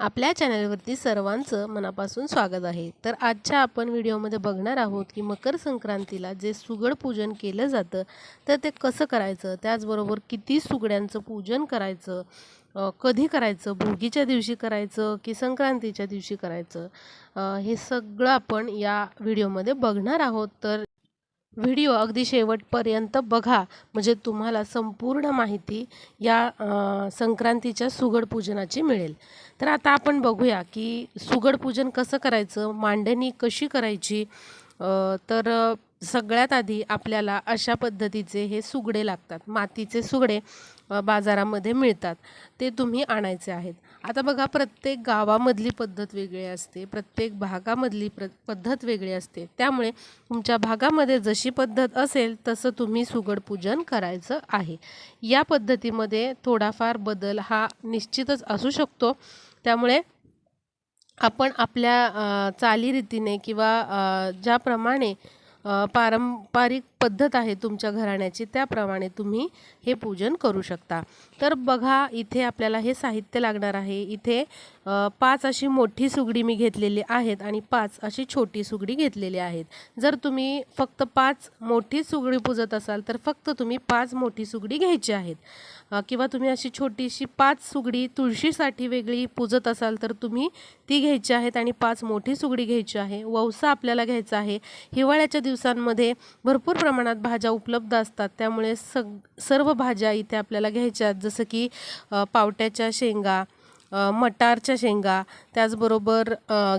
आपल्या चॅनलवरती सर्वांचं मनापासून स्वागत आहे. तर आजच्या आपण व्हिडिओमध्ये बघणार आहोत की मकर संक्रांतीला जे सुगड पूजन केलं जातं तर ते कसं करायचं? त्याचबरोबर किती सुगड्यांचं पूजन करायचं? कधी करायचं? भोगीच्या दिवशी करायचं की संक्रांतीच्या दिवशी करायचं? हे सगळं आपण या व्हिडिओमध्ये बघणार आहोत. तर व्हिडिओ अगदी शेवटपर्यंत बघा. म्हणजे तुम्हाला संपूर्ण माहिती या संक्रांतीच्या सुगड पूजनाची मिळेल. तर आता आपण बघूया की सुगड पूजन कसं करायचं मांडणी कशी करायची तर सगळ्यात आधी आपल्याला अशा पद्धतीचे हे सुगडे लागतात. मातीचे सुगडे. बाजारामध्ये मिळतात. ते तुम्ही आणायचे आहेत. आता बघा प्रत्येक गावामधली पद्धत वेगळी असते. प्रत्येक भागामधली प्र पद्धत वेगळी असते. त्यामुळे तुमच्या भागामध्ये जशी पद्धत असेल तसं तुम्ही सुगड पूजन करायचं आहे. या पद्धतीमध्ये थोडाफार बदल हा निश्चितच असू शकतो. त्यामुळे आपण आपल्या चालीरीतीने किंवा ज्याप्रमाणे पारंपरिक पद्धत आहे तुमच्या घराण्याची त्याप्रमाणे तुम्ही हे पूजन करू शकता. तर बघा इथे आपल्याला हे साहित्य लागणार आहे. इथे पाच अशी मोठी सुगडी मी घेतलेली आहेत आणि पाच अशी छोटी सुगडी घेतलेली आहेत. जर तुम्ही फक्त पाच मोठी सुगडी पूजत असाल तर फक्त तुम्ही पाच मोठी सुगडी घ्यायची आहेत. किंवा तुम्ही अशी छोटीशी पाच सुगडी तुळशीसाठी वेगळी पूजत असाल तर तुम्ही ती घ्यायची आहेत आणि पाच मोठी सुगडी घ्यायची आहे. ववसा आपल्याला घ्यायचा आहे. हिवाळ्याच्या दिवसांमध्ये भरपूर प्रमाणात भाज्या उपलब्ध असतात. त्यामुळे सग सर्व भाज्या इथे आपल्याला घ्यायच्या आहेत. जसं की पावट्याच्या शेंगा मटारच्या शेंगा त्याचबरोबर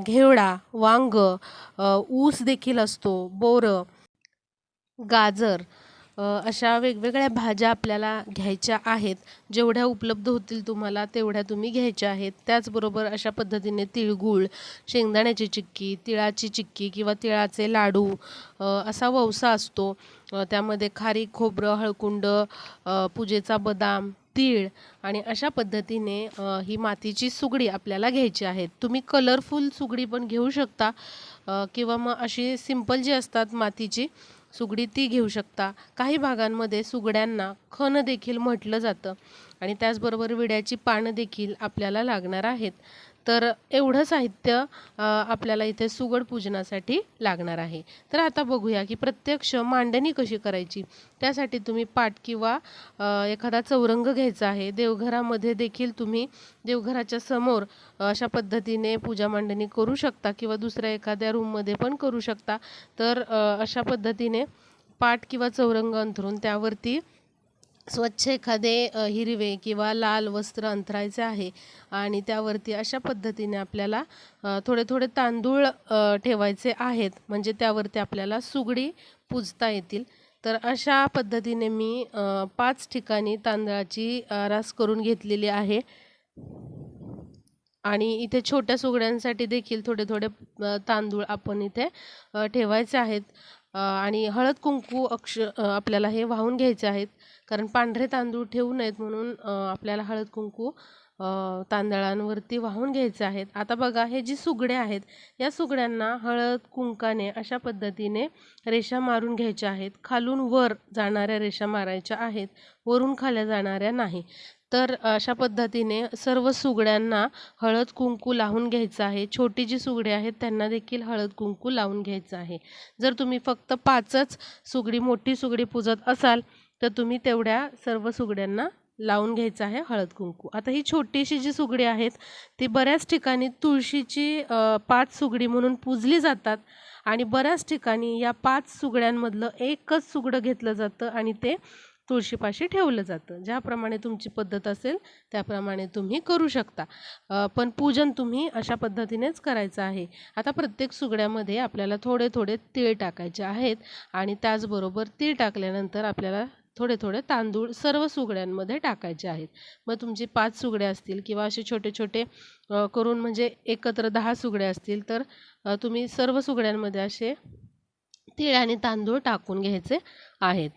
घेवडा वांग ऊस देखील असतो बोरं गाजर अशा वेगवेगळ्या भाज्या आपल्याला घ्यायच्या आहेत. जेवढ्या उपलब्ध होतील तुम्हाला तेवढ्या तुम्ही घ्यायच्या आहेत. त्याचबरोबर अशा पद्धतीने तिळगुळ शेंगदाण्याची चिक्की तिळाची चिक्की किंवा तिळाचे लाडू असा ववसा असतो. त्यामध्ये खारी खोबरं हळकुंड पूजेचा बदाम तीळ आणि अशा पद्धतीने ही मातीची सुगडी आपल्याला घ्यायची आहेत तुम्ही कलरफुल सुगडी पण घेऊ शकता. किंवा मग अशी सिंपल जी असतात मातीची सुगडी ती घेऊ शकता. काही भागांमध्ये सुगड्यांना खण देखील म्हटलं जातं आणि त्याचबरोबर विड्याची पानं देखील आपल्याला लागणार आहेत. तर एवढं साहित्य आपल्याला इथे सुगड पूजनासाठी लागणार आहे. तर आता बघूया की प्रत्यक्ष मांडणी कशी करायची? त्यासाठी तुम्ही पाट किंवा एखादा चौरंग घ्यायचा आहे. देवघरामध्ये देखील तुम्ही देवघराच्या समोर अशा पद्धतीने पूजा मांडणी करू शकता किंवा दुसऱ्या एखाद्या रूममध्ये पण करू शकता. तर अशा पद्धतीने पाट किंवा चौरंग अंथरून त्यावरती स्वच्छ एखादे हिरवे किंवा लाल वस्त्र अंथरायचे आहे आणि त्यावरती अशा पद्धतीने आपल्याला थोडे थोडे तांदूळ ठेवायचे आहेत. म्हणजे त्यावरती आपल्याला सुगडी पूजता येतील. तर अशा पद्धतीने मी पाच ठिकाणी तांदळाची रास करून घेतलेली आहे. आणि इथे छोट्या सुगड्यांसाठी देखील थोडे थोडे तांदूळ आपण इथे ठेवायचे आहेत. आणि हळद कुंकू अक्ष आपल्याला हे वाहून घ्यायचे आहेत. कारण पांढरे तांदूळ ठेवू नयेत म्हणून आपल्याला हळद कुंकू तांदळांवरती वाहून घ्यायचे आहेत. आता बघा हे जी सुगडे आहेत या सुगड्यांना हळद कुंकाने अशा पद्धतीने रेषा मारून घ्यायच्या आहेत. खालून वर जाणाऱ्या रेषा मारायच्या आहेत वरून खाल्या जाणाऱ्या नाही. तर अशा पद्धतीने सर्व सुगड्यांना हळद कुंकू लावून घ्यायचं आहे. छोटी जी सुगडी आहेत त्यांना देखील हळद कुंकू लावून घ्यायचं आहे. जर तुम्ही फक्त पाचच सुगडी मोठी सुगडी पुजत असाल तर तुम्ही तेवढ्या सर्व सुगड्यांना लावून घ्यायचं आहे हळद कुंकू. आता ही छोटीशी जी सुगडी आहेत ती बऱ्याच ठिकाणी तुळशीची पाच सुगडी म्हणून पूजली जातात आणि बऱ्याच ठिकाणी या पाच सुगड्यांमधलं एकच सुगडं घेतलं जातं आणि ते तुळशीपाशी ठेवलं जातं. ज्याप्रमाणे तुमची पद्धत असेल त्याप्रमाणे तुम्ही करू शकता. पण पूजन तुम्ही अशा पद्धतीनेच करायचं आहे. आता प्रत्येक सुगड्यामध्ये आपल्याला थोडे थोडे तीळ टाकायचे आहेत आणि त्याचबरोबर तीळ टाकल्यानंतर आपल्याला थोडे थोडे तांदूळ सर्व सुगड्यांमध्ये टाकायचे आहेत. मग तुमचे पाच सुगड्या असतील किंवा असे छोटे छोटे करून म्हणजे एकत्र दहा सुगड्या असतील तर तुम्ही सर्व सुगड्यांमध्ये असे तीळ आणि तांदूळ टाकून घ्यायचे आहेत.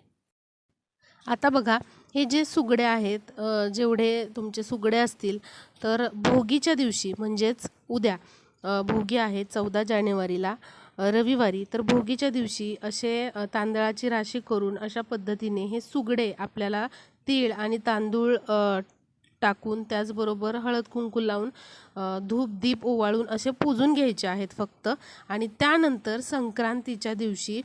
आता बघा हे जे सुगडे आहेत जेवढे तुमचे सुगडे असतील तर भोगीच्या दिवशी म्हणजेच उद्या भोगी आहे चौदा जानेवारीला. रविवारी तर भोगीच्या दिवशी असे तांदळाची राशी करून अशा पद्धतीने हे सुगडे आपल्याला तीळ आणि तांदूळ टाकून त्याचबरोबर हळद कुंकू लावून धूप दीप ओवाळून असे पूजून घ्यायचे आहेत फक्त. आणि त्यानंतर संक्रांतीच्या दिवशी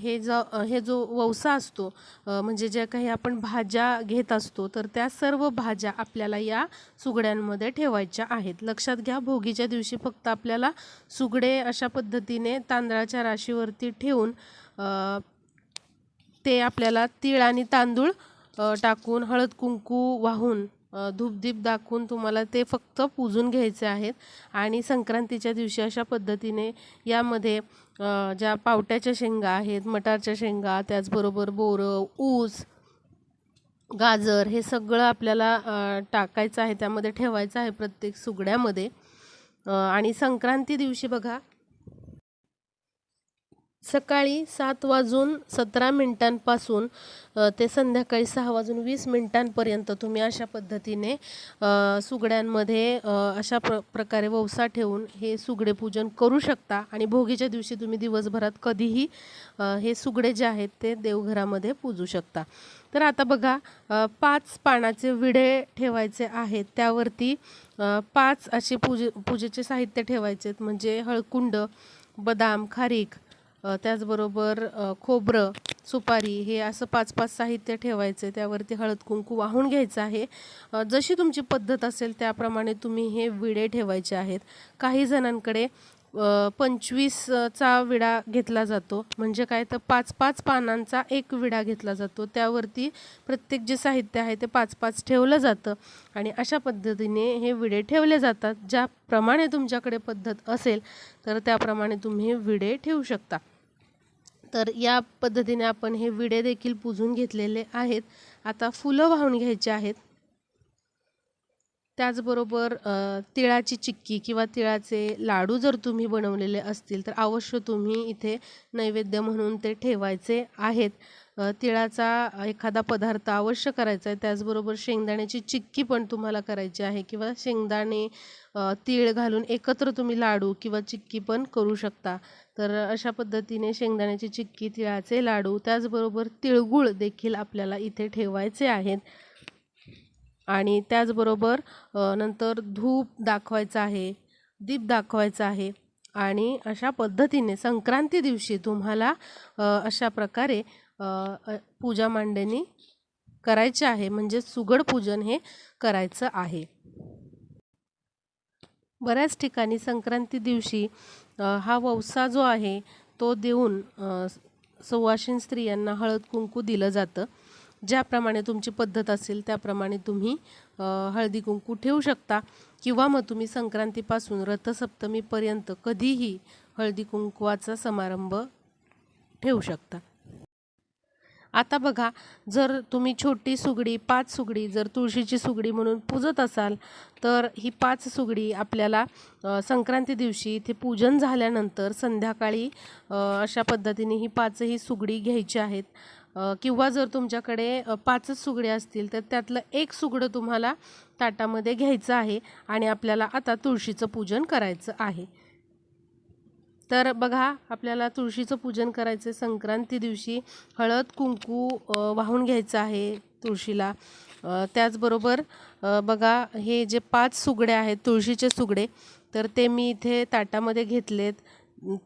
हे ज हे जो वौसा असतो म्हणजे ज्या काही आपण भाज्या घेत असतो तर त्या सर्व भाज्या आपल्याला या सुगड्यांमध्ये ठेवायच्या आहेत. लक्षात घ्या भोगीच्या दिवशी फक्त आपल्याला सुगडे अशा पद्धतीने तांदळाच्या राशीवरती ठेवून ते आपल्याला तीळ आणि तांदूळ टाकून हळद कुंकू वाहून धूपदीप दाखवून तुम्हाला ते फक्त पूजून घ्यायचे आहेत. आणि संक्रांतीच्या दिवशी अशा पद्धतीने यामध्ये ज्या पावट्याच्या शेंगा आहेत मटारच्या शेंगा त्याचबरोबर बोरं ऊस गाजर हे सगळं आपल्याला टाकायचं आहे. त्यामध्ये ठेवायचं आहे प्रत्येक सुगड्यामध्ये. आणि संक्रांती दिवशी बघा सकाळी सात वाजून सतरा मिनिटांपासून ते संध्याकाळी सहा वाजून वीस मिनिटांपर्यंत तुम्ही अशा पद्धतीने सुगड्यांमध्ये अशा प्र प्रकारे वौसा ठेवून हे सुगडे पूजन करू शकता. आणि भोगीच्या दिवशी तुम्ही दिवसभरात कधीही हे सुगडे जे आहेत ते देवघरामध्ये पूजू शकता. तर आता बघा पाच पानाचे विडे ठेवायचे आहेत. त्यावरती पाच असे पूजे पूजेचे साहित्य ठेवायचे आहेत म्हणजे हळकुंड बदाम खारीक त्याचबरोबर खोबरं सुपारी हे असं पाच पाच साहित्य ठेवायचं. त्यावरती हळद कुंकू वाहून घ्यायचं आहे. जशी तुमची पद्धत असेल त्याप्रमाणे तुम्ही हे विडे ठेवायचे आहेत. काही जणांकडे पंचवीसचा विडा घेतला जातो. म्हणजे काय तर पाच पाच पानांचा एक विडा घेतला जातो. त्यावरती प्रत्येक जे साहित्य आहे ते पाच पाच ठेवलं जातं. आणि अशा पद्धतीने हे विडे ठेवले जातात. ज्याप्रमाणे तुमच्याकडे पद्धत असेल तर त्याप्रमाणे तुम्ही विडे ठेवू शकता. तर या पद्धतीने आपण हे विडे देखील पुजून घेतलेले आहेत. आता फुलं वाहून घ्यायची आहेत. त्याचबरोबर तिळाची चिक्की किंवा तिळाचे लाडू जर तुम्ही बनवलेले असतील तर अवश्य तुम्ही इथे नैवेद्य म्हणून ते ठेवायचे आहेत. तिळाचा एखादा पदार्थ अवश्य करायचा आहे. त्याचबरोबर शेंगदाण्याची चिक्की पण तुम्हाला करायची आहे किंवा शेंगदाणे तीळ घालून एकत्र तुम्ही लाडू किंवा चिक्की पण करू शकता. तर अशा पद्धतीने शेंगदाण्याची चिक्की तिळाचे लाडू त्याचबरोबर तिळगुळ देखील आपल्याला इथे ठेवायचे आहेत. आणि त्याचबरोबर नंतर धूप दाखवायचं आहे दीप दाखवायचं आहे. आणि अशा पद्धतीने संक्रांती दिवशी तुम्हाला अशा प्रकारे पूजा मांडणी करायची आहे. म्हणजे सुगड पूजन हे करायचं आहे. बऱ्याच ठिकाणी संक्रांती दिवशी हा वौसा जो आहे तो देऊन सव्वाशीन स्त्रियांना हळद कुंकू दिलं जातं. ज्याप्रमाणे तुमची पद्धत असेल त्याप्रमाणे तुम्ही हळदी कुंकू ठेवू शकता. किंवा मग तुम्ही संक्रांतीपासून रथसप्तमीपर्यंत कधीही हळदी कुंकवाचा समारंभ ठेवू शकता. आता बघा जर तुम्ही छोटी सुगडी पाच सुगडी जर तुळशीची सुगडी म्हणून पूजत असाल तर ही पाच सुगडी आपल्याला संक्रांती दिवशी इथे पूजन झाल्यानंतर संध्याकाळी अशा पद्धतीने ही पाचही सुगडी घ्यायची आहेत. किंवा जर तुमच्याकडे पाचच सुगडे असतील तर त्यातलं एक सुगडं तुम्हाला ताटामध्ये घ्यायचं आहे आणि आपल्याला आता तुळशीचं पूजन करायचं आहे. तर बघा आपल्याला तुळशीचं पूजन करायचं संक्रांती दिवशी. हळद कुंकू वाहून घ्यायचं आहे तुळशीला. त्याचबरोबर बघा हे जे पाच सुगडे आहेत तुळशीचे सुगडे तर ते मी इथे ताटामध्ये घेतलेत.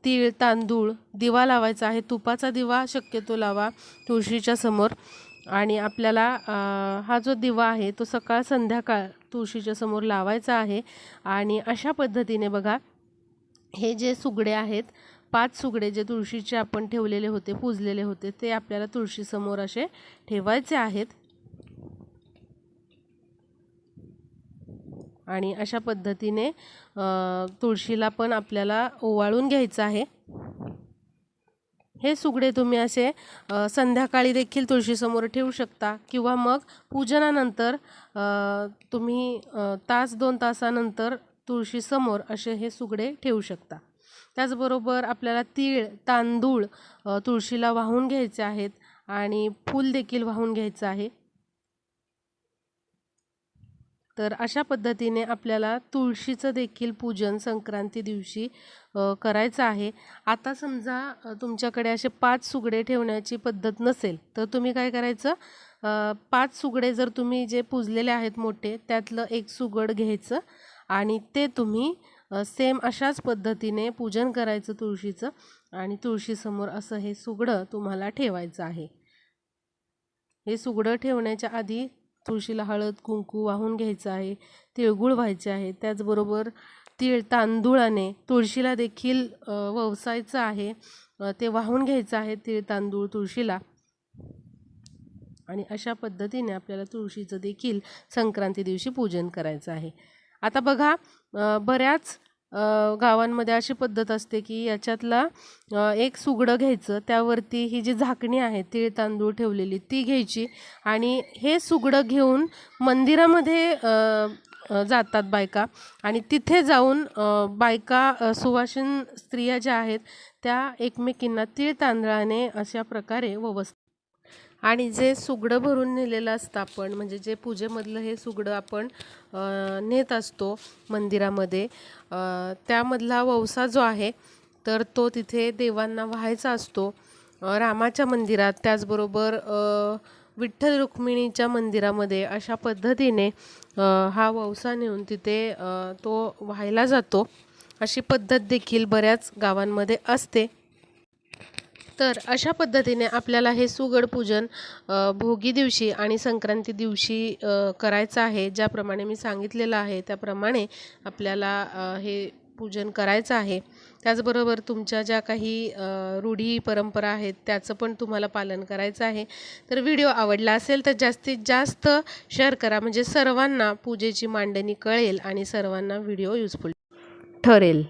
तीळ तांदूळ दिवा लावायचा आहे. तुपाचा दिवा शक्यतो लावा तुळशीच्या समोर. आणि आपल्याला हा जो दिवा आहे तो सकाळ संध्याकाळ तुळशीच्या समोर लावायचा आहे. आणि अशा पद्धतीने बघा हे जे सुगडे आहेत पाच सुगडे जे तुळशीचे आपण ठेवलेले होते पूजलेले होते ते आपल्याला तुळशीसमोर असे ठेवायचे आहेत. आणि अशा पद्धतीने तुळशीला पण आपल्याला ओवाळून घ्यायचं आहे. हे सुगडे तुम्ही असे संध्याकाळी देखील तुळशीसमोर ठेवू शकता. किंवा मग पूजनानंतर तुम्ही तास दोन तासानंतर तुळशीसमोर असे हे सुगडे ठेवू शकता. त्याचबरोबर आपल्याला तीळ तांदूळ तुळशीला वाहून घ्यायचे आहेत आणि फूल देखील वाहून घ्यायचं आहे. तर अशा पद्धतीने आपल्याला तुळशीचं देखील पूजन संक्रांती दिवशी करायचं आहे. आता समजा तुमच्याकडे असे पाच सुगडे ठेवण्याची पद्धत नसेल तर तुम्ही काय करायचं? पाच सुगडे जर तुम्ही जे पुजलेले आहेत मोठे त्यातलं एक सुगड घ्यायचं आणि ते तुम्ही सेम अशाच पद्धतीने पूजन करायचं तुळशीचं आणि तुळशीसमोर असं हे सुगडं तुम्हाला ठेवायचं आहे. हे सुगडं ठेवण्याच्या आधी तुळशीला हळद कुंकू वाहून घ्यायचं आहे तिळगुळ व्हायचे आहे. त्याचबरोबर तीळ तांदूळाने तुळशीला देखील ववसायचं आहे. ते वाहून घ्यायचं आहे तीळ तांदूळ तुळशीला. आणि अशा पद्धतीने आपल्याला तुळशीचं देखील संक्रांती दिवशी पूजन करायचं आहे. आता बघा बऱ्याच गावांमध्ये अशी पद्धत असते की याच्यातला एक सुगडं घ्यायचं त्यावरती ही जी झाकणी आहे तीळ तांदूळ ठेवलेली ती घ्यायची आणि हे सुगडं घेऊन मंदिरामध्ये जातात बायका आणि तिथे जाऊन बायका सुवासिन स्त्रिया ज्या आहेत त्या एकमेकींना तीळ तांदळाने अशा प्रकारे ववस आणि जे सुगडं भरून नेलेलं असतं आपण म्हणजे जे पूजेमधलं हे सुगडं आपण नेत असतो मंदिरामध्ये त्यामधला ववसा जो आहे तर तो तिथे देवांना व्हायचा असतो. रामाच्या मंदिरात त्याचबरोबर विठ्ठल रुक्मिणीच्या मंदिरामध्ये अशा पद्धतीने हा ववसा नेऊन तिथे तो व्हायला जातो. अशी पद्धत देखील बऱ्याच गावांमध्ये असते. तर अशा पद्धतीने आपल्याला हे सुगड पूजन भोगी दिवशी आणि संक्रांती दिवशी करायचं आहे. ज्याप्रमाणे मी सांगितलेलं आहे त्याप्रमाणे आपल्याला हे पूजन करायचं आहे. त्याचबरोबर तुमच्या ज्या काही रूढी परंपरा आहेत त्याचं पण तुम्हाला पालन करायचं आहे. तर व्हिडिओ आवडला असेल तर जास्तीत जास्त शेअर करा. म्हणजे सर्वांना पूजेची मांडणी कळेल आणि सर्वांना व्हिडिओ युजफुल ठरेल.